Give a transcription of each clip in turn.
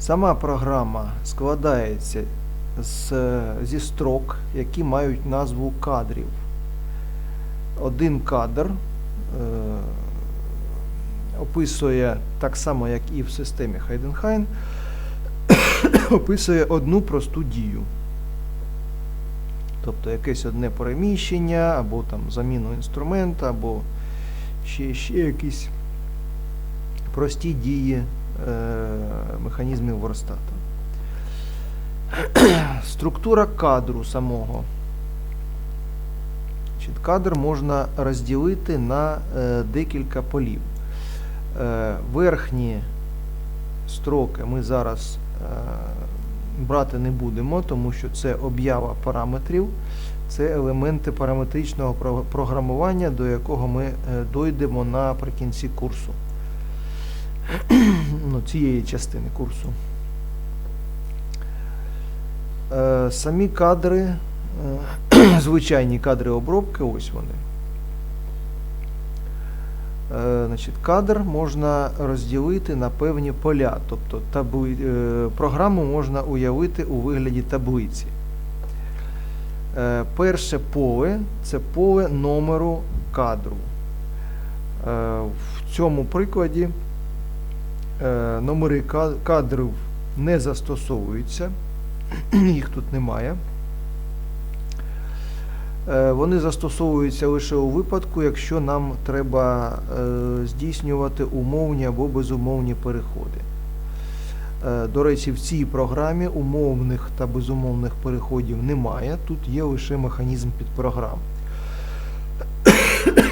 Сама програма складається з, зі строк, які мають назву кадрів. Один кадр е, описує так само, як і в системі Heidenhain, описує одну просту дію. Тобто якесь одне переміщення, або там заміну інструмента, або ще, ще якісь прості дії механізмів верстата. Структура кадру самого. Кадр можна розділити на е, декілька полів. Е, верхні строки ми зараз е, брати не будемо, тому що це об'ява параметрів, це елементи параметричного програмування, до якого ми е, дойдемо наприкінці курсу. ну, цієї частини курсу. Е, самі кадри, е, звичайні кадри обробки, ось вони. Е, Значить, кадр можна розділити на певні поля, тобто табли, е, програму можна уявити у вигляді таблиці. Е, Перше поле це поле номеру кадру. Е, В цьому прикладі номери кадрів не застосовуються, їх тут немає. Е, Вони застосовуються лише у випадку, якщо нам треба е, здійснювати умовні або безумовні переходи. Е, До речі, в цій програмі умовних та безумовних переходів немає. Тут є лише механізм підпрограм. Е,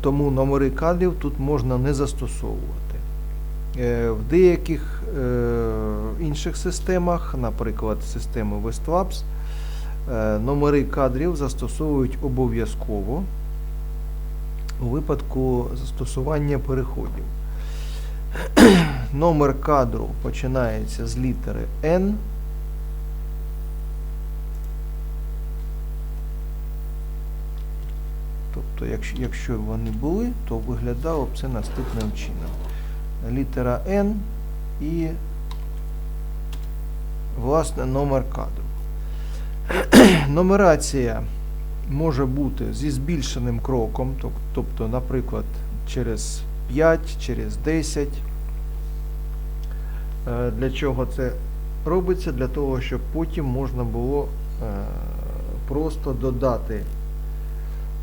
Тому номери кадрів тут можна не застосовувати. Е, В деяких е, інших системах, наприклад, системи Westlabs, е, номери кадрів застосовують обов'язково у випадку застосування переходів. Номер кадру починається з літери N. Тобто, якщо, вони були, то виглядало б це наступним чином. Літера N і власне номер кадру. Нумерація може бути зі збільшеним кроком, тобто, наприклад, через 5, через 10. Е, Для чого це робиться? Для того, щоб потім можна було е, просто додати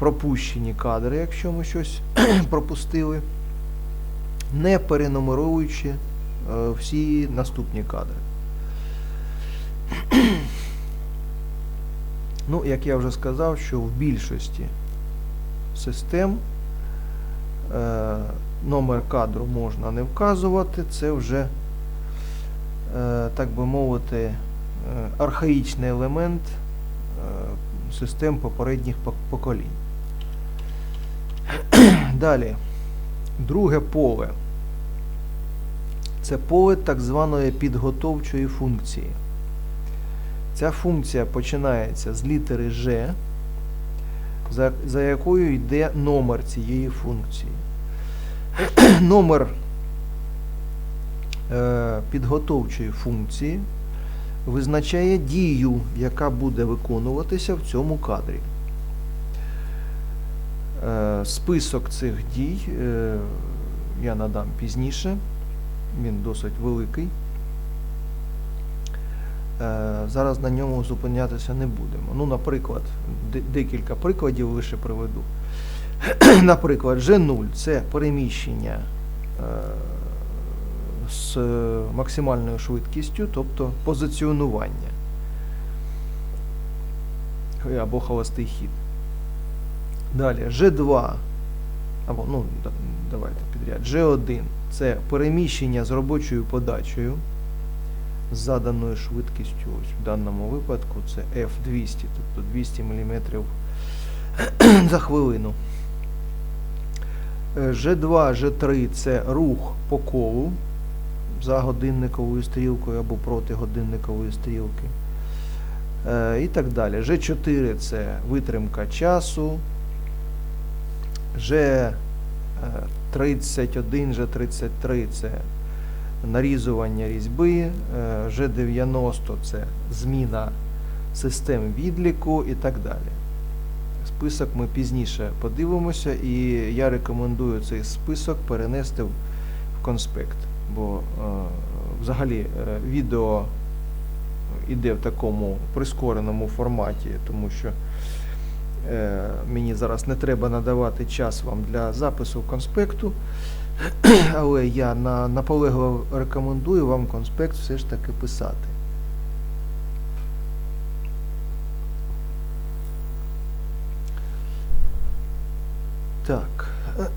пропущені кадри, якщо ми щось пропустили, не перенумеруючи е, всі наступні кадри. Ну, як я вже сказав, що в більшості систем е, номер кадру можна не вказувати, це вже, е, так би мовити, е, архаїчний елемент е, систем попередніх поколінь. Далі, друге поле. Це поле так званої підготовчої функції. Ця функція починається з літери G, за, за якою йде номер цієї функції. номер е, підготовчої функції визначає дію, яка буде виконуватися в цьому кадрі. Е, список цих дій е, я надам пізніше, він досить великий. Е, Зараз на ньому зупинятися не будемо. Ну, наприклад, декілька прикладів лише приведу. Наприклад, G0 це переміщення з максимальною швидкістю, тобто позиціонування або холостий хід. Далі G2, або, ну, да- давайте підряд, G1 це переміщення з робочою подачею з заданою швидкістю. Ось в даному випадку це F200, тобто 200 мм за хвилину. Е, G2, G3 це рух по колу за годинниковою стрілкою або проти годинникової стрілки. Е, І так далі. G4 це витримка часу. G31, G33 це нарізування різьби, е, G90 це зміна систем відліку і так далі. Список ми пізніше подивимося, і я рекомендую цей список перенести в конспект, бо е, взагалі е, відео іде в такому прискореному форматі, тому що е, мені зараз не треба надавати час вам для запису конспекту, але я на, наполегливо рекомендую вам конспект все ж таки писати. Так,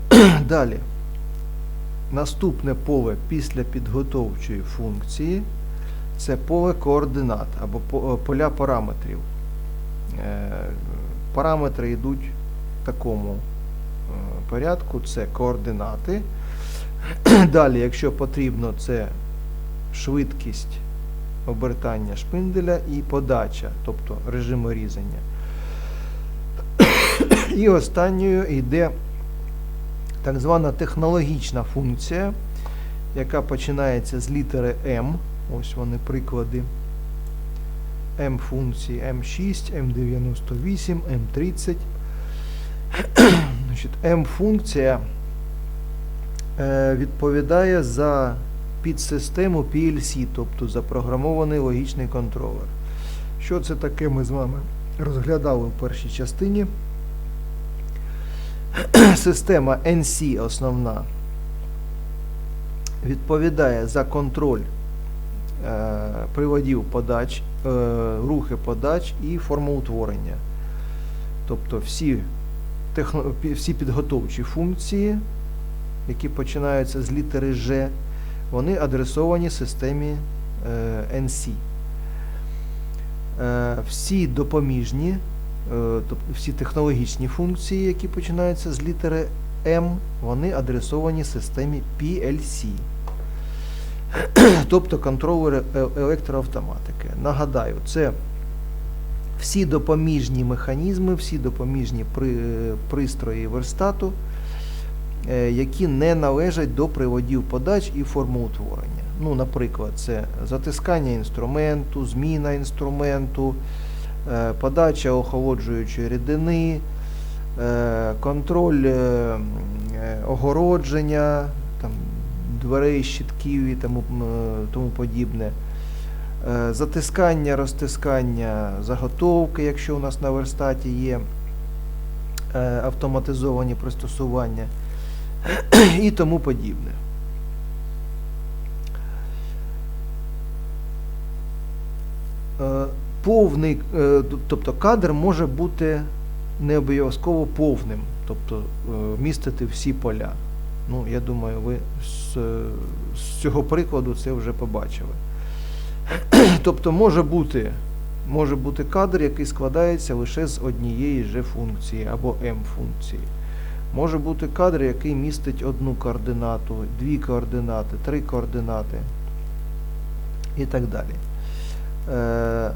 далі. Наступне поле після підготовчої функції це поле координат або е, поля параметрів. Параметри йдуть в такому е, порядку: це координати. Далі, якщо потрібно, це швидкість обертання шпинделя і подача, тобто режим різання. І останньою йде так звана технологічна функція, яка починається з літери М. Ось вони приклади. М функції М6, М98, М30. М функція е, відповідає за підсистему PLC, тобто запрограмований логічний контролер. Що це таке, ми з вами розглядали в першій частині. Система NC основна відповідає за контроль приводів подач, е, рухи подач і формоутворення. Тобто всі, техно, всі підготовчі функції, які починаються з літери G, вони адресовані системі е, NC. Е, всі допоміжні, е, тобто всі технологічні функції, які починаються з літери M, вони адресовані системі PLC. Тобто контролери е- електроавтоматики. Нагадаю, це всі допоміжні механізми, всі допоміжні е, пристрої верстату, е, які не належать до приводів подач і формоутворення. Ну, наприклад, це затискання інструменту, зміна інструменту, подача охолоджуючої рідини, контроль огородження, дверей, щитків і тому, е, тому подібне. Е, Затискання, розтискання заготовки, якщо у нас на верстаті є е, автоматизовані пристосування і тому подібне. Повний, тобто кадр може бути не обов'язково повним, тобто містити всі поля. Ну, я думаю, ви з, з цього прикладу це вже побачили. Тобто може бути, може бути кадр, який складається лише з однієї ж функції або М-функції. Може бути кадр, який містить одну координату, дві координати, три координати і так далі. Е,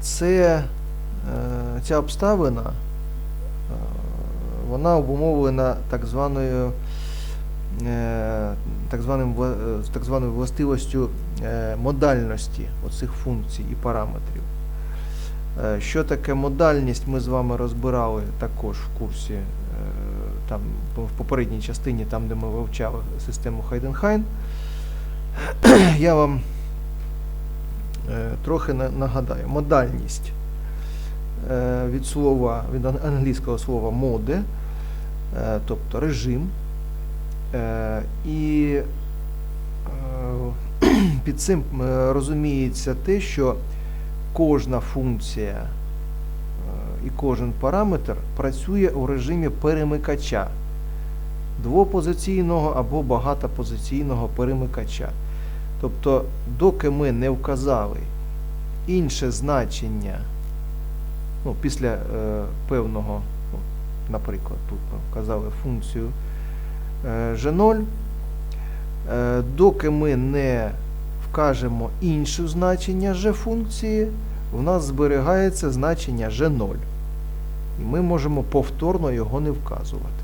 Це, е, ця обставина е, вона обумовлена так званою так, званим, е, так званою властивостю е, модальності оцих функцій і параметрів. Е, Що таке модальність, ми з вами розбирали також в курсі, там, в попередній частині, там, де ми вивчали систему Хайденхайн. Я вам трохи нагадаю. Модальність від слова, від англійського слова моде, е, тобто режим. Е, І е, під цим е, розуміється те, що кожна функція і кожен параметр працює у режимі перемикача двопозиційного або багатопозиційного перемикача. Тобто, доки ми не вказали інше значення, ну, після е, певного, ну, наприклад, тут ми вказали функцію G0, е, доки ми не вкажемо інше значення G функції, у нас зберігається значення G0. І ми можемо повторно його не вказувати.